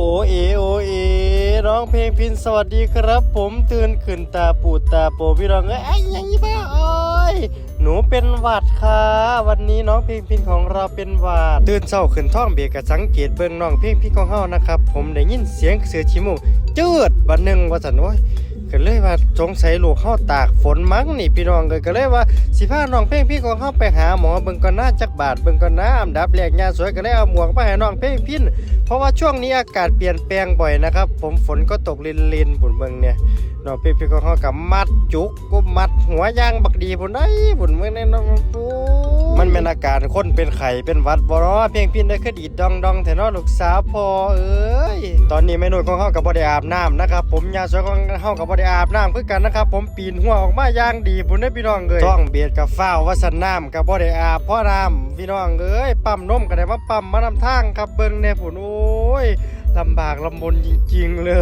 อเอโอเอร้องเพลงพินสวัสดีครับ ผมตื่นขึ้นตาปูดตาโปพี่รองเอ้ยไอ้ยังยี่บ้าเอ้ยหนูเป็นหวัดค่ะ วันนี้น้องเพลงพินของเราเป็นหวัดตื่นเช้าขึ้นท้องเบียกสังเกตเบิ่งน้องเพลงพินของเฮานะครับ ผมได้ยินเสียงเสือชิมูจืดวันหนึ่งวันสันโอ้ย ก็เลยว่าสงสัยลูกเข้าตากฝนมั้งนี่พี่น้องเลยก็เลยว่าสิพาน้องเพ่งพี่ของเขาไปหาหมอเบิ่งก่อนหน้าจักบาทเบิ่งก่อนหน้าอันดับแรกยานสวยก็เลยเอาหมวกมาให้น้องเพ่งพินเพราะว่าช่วงนี้อากาศเปลี่ยนแปลงบ่อยนะครับ ผมฝนก็ตกลินลินบุญเบิ่งเนี่ยน้องเพ่งพี่ของเขากับมัดจุกก็มัดหัวยางบักดีบุญได้บุญเมืองในน้องปูมันเป็นอาการคนเป็นไข้เป็นวัดบ่เนาะเพียงพินได้คือดีดดองดองแต่เนาะลูกสาวพอเอ้ยตอนนี้แม่นุ่นของเขากับบ่ได้อาบน้ำนะครับผมยาสวยของเขากับบ่ได้อาบน้ำคือกันนะครับ ผมปีนหัวออกมาย่างดีบุญได้พี่น้องเลยท้องเบียดกับฟ้าวัสนน้ำกับบ่ได้อาบพราะน้ำพี่น้องเอ้ยปั๊มนมก็ได้มาปั๊มมาน้ำทางครับเบิ้งในผุนโอ้ย ลำบากลำบนจริงๆเล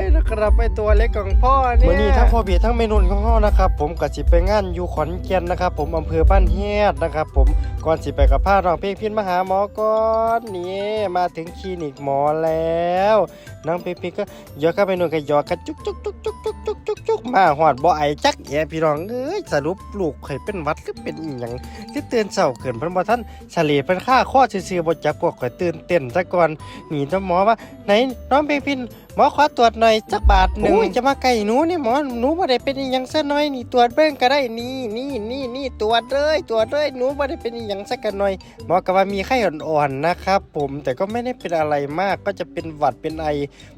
ยนะครับไอตัวเล็กของพ่อเนี่ยมื่อนี้ทั้งพ่อเบียทั้งเมนุนของพ่อนะครับผมกับสิไปงานอยู่ขอนแก่นนะครับ ผมอำเภอบ้านเฮียดนะครับ ผมก่อนสิไปกับพาน้องเพลงพินมาหาหมอก่อนนี่มาถึงคลินิกหมอแล้วน้องเพลงพินก็ยอกข้าไปนุ่นก็ยอกกันจุกจุกจุกจุกจุกจุกจุกจุกมาหอดบ่อไอจักแอพี่น้องเอ้ยสรุปลูกข่อยเป็นวัดหรือเป็นอีหยังที่เตือนเศร้าเกินพิ่นบ่ท่านเฉลี่ยเป็นค่าข้อซื่อๆบ่จักพวกข่อยตื่นเต้นซะก่อนหนีเจ้าหมอว่าไหนน้องเพลงพินหมอขอตรวจหน่อยสักบาทหนึ่งจะมาไก่หนูนี่หมอหนูบ่ได้เป็นอหยังซะหน่อยนี่ตรวจเบิ่งก็ได้นี่นี่นี่นี่ตรวจเลยตรวจเลยหนูบ่ได้เป็นอหยังสักกันหน่อยหมอก็ว่ามีไข้อ่อนๆนะครับ ผมแต่ก็ไม่ได้เป็นอะไรมากก็จะเป็นหวัดเป็นไอ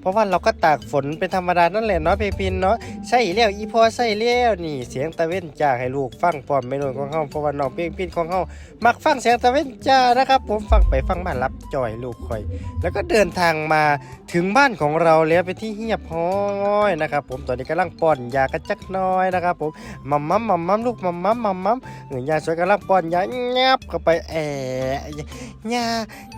เพราะว่าเราก็ตากฝนเป็นธรรมดานั่นแหละเนาะเพลงพินเนาะใช่แล้วอีพอใช่แล้วนี่เสียงตะเว้นจ้าให้ลูกฟังพร้อมไม่นนของเฮาเพราะว่าน้องเพลงพินของเฮามักฟังเสียงตะเว้นจ้านะครับ ผมฟังไปฟังมารับจ่อยลูกคอย แล้วก็เดินทางมาถึงบ้านของเราแล้วไปที่เฮียบห้อยนะครับผมตอนนี้กำลังป้อนยากระจักน้อยนะครับผมมัมมัมมัมมัมลูกมัมมัมมัมมัมเออยาสวยกำลังป้อนยาแงบเข้าไปแอะยา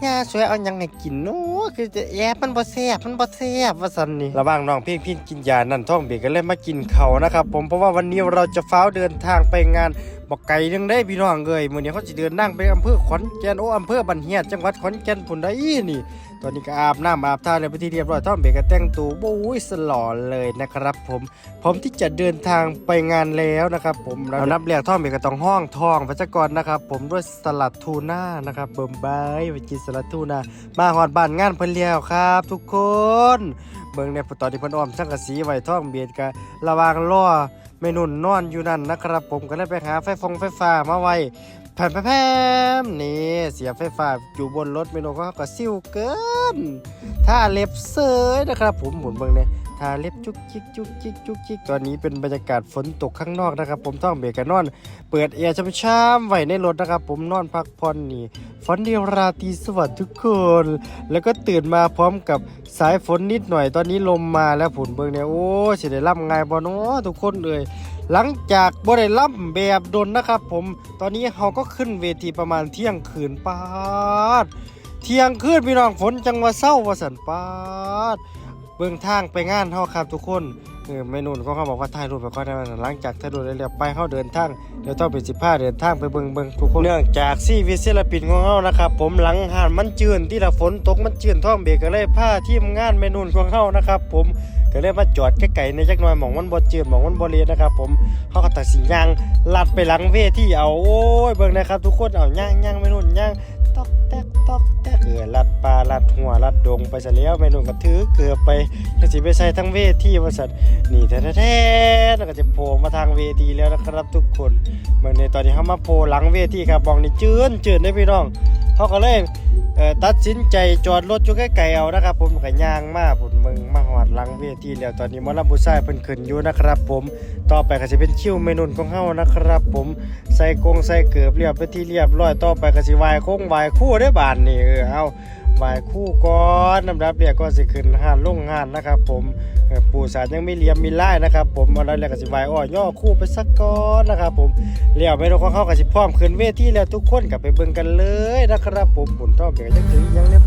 ยาสวยเอายังให้กินเนาะคือจะแอบมันบ่แซ่บมันบ่แซ่บว่าซั่นนี่ระหว่างน้องเพียงพินกินยานั่นท้องเบียก็เลยมากินเขานะครับผมเพราะว่าวันนี้เราจะฟ้าเดินทางไปงานบอกไก่ยังได้พี่น้องเอ้ยมือนี้เขาสิเดินนั่งไปอำเภอขอนแก่นโอ้อำเภอบันเฮียดจังหวัดขอนแก่นพุ่นได้นี่ ตอนนี้ก็อาบน้ำอาบท่าเลยไปนที่เรียบร้อยท่อมเบรกแต่งตัวโอ้ยสลอเลยนะครับผมพร้อมที่จะเดินทางไปงานแล้วนะครับผมเรานับเรียกท่อมเบรกต้องห้องทองพัชกรนะครับ ผมด้วยสลัดทูน่านะครับเบิ่มบายไปกินสลัดทูน่ามาหอดบ้านงานเพิ่นแล้วครับ ทุกคนเบิ่งเนี่ยตอนที่เพิ่นอ้อมสังกะสีไว้ท่องเบียดก็ระวางล่อ เมนุ่นนอนอยู่นั่นนะครับ ผมก็เลยไปหาไฟฟงไฟฟ้ามาไว้แผ่นแพมนี่เสียไฟฟ้าอยู่บนรถเมนูก็ก็ซิ่วเกินถ้าเล็บเซยนะครับ ผมหมุนเบิ่งเนี่ยาเล็บจุกจิกจุกจิกจุกจิกตอนนี้เป็นบรรยากาศฝนตกข้างนอกนะครับ ผมต้องเบรกกันนอน เปิดแอร์ช้ำๆไว้ในรถนะครับ ผมนอนพักผ่อนนี่ฝนเดียวราตรีสวัสดิ์ทุกคน แล้วก็ตื่นมาพร้อมกับสายฝนนิดหน่อยตอนนี้ลมมาแล้วผุนเบิงเนี่ยโอ้สิได้ล่ำไงบ่เนาะทุกคนเลยหลังจากบ่ได้ล่ำแบบดนนะครับ ผมตอนนี้เขาก็ขึ้นเวทีประมาณเที่ยงคืนปาด เที่ยงคืนพี่น้องฝนจังว่าเศร้าว่าสันปาด เบื้องทางไปงานเฮาครับทุกคนเออเมนูนเขาเขาบอกว่าถ่ายรูปไปก่อนได้ไหมหลังจากถ่ายรูปแล้วไปเฮาเดินทางเดี๋ยวต้องเป็นสิบห้าเดินทางไปเบิ่งเบิ่งทุกคนเนื่องจากซีวิตศิลปินของเฮานะครับผมหลังหานมันจืนที่ละฝนตกมันจืนท่อมเบรกก็เลยพาทีมงานเมนูนของเฮานะครับผมก็เลยมาจอดใกล้ๆในจักหน่อยหมองมันบ่จืดหมองมันบ่เลียนะครับผมเขาก็ตัดสินยางลัดไปหลังเวทีเอาโอ้ยเบิ่งนะครับทุกคนเอาย่างย่างเมนูนย่าง ตอกแตกตอกแตกเกือลัดปลาลัดหัวลัดดงไปซะแล้วไม่นุ่งก็ถือเกือไปก็สิไปใส่ทั้งเวทีว่าสัตว์นี่แท้ๆแล้วก็จะโผล่มาทางเวทีแล้วนะครับทุกคนเมื่อในตอนนี้เขามาโผล่หลังเวทีครับบองนี่จืนจืนได้พี่น้องเขาก็เลยเตัดสินใจจอดรถอยู่ใกล้ๆเอานะครับผมกับย่างมาผมมึงมา หลังเวทีแล้วตอนนี้มอลำบุษาเพิ่นขึ้นอยู่นะครับ ผมต่อไปก็จะเป็นคิวเมนุนของเฮานะครับ ผมใส่กงใส่เกือบเรียบไปที่เรียบร้อยต่อไปก็สิวายโค้งวายคู่ได้บานนี่เออเอาวายคู่ก่อนลำดับเรียกก็สิขึ้นหานลงหานนะครับ ผมปู่สารยังไม่เลียมมีไล่นะครับผมอะไรแล้วก็สิวายอ้อย่อคู่ไปสักก้อนนะครับ ผมเรียบเมนุนของเฮาก็สิพร้อมขึ้นเวทีแล้วทุกคนกลับไปเบิ่งกันเลยนะครับ ผมผลตอบเดี๋ยวจะถึงยังเนี่ย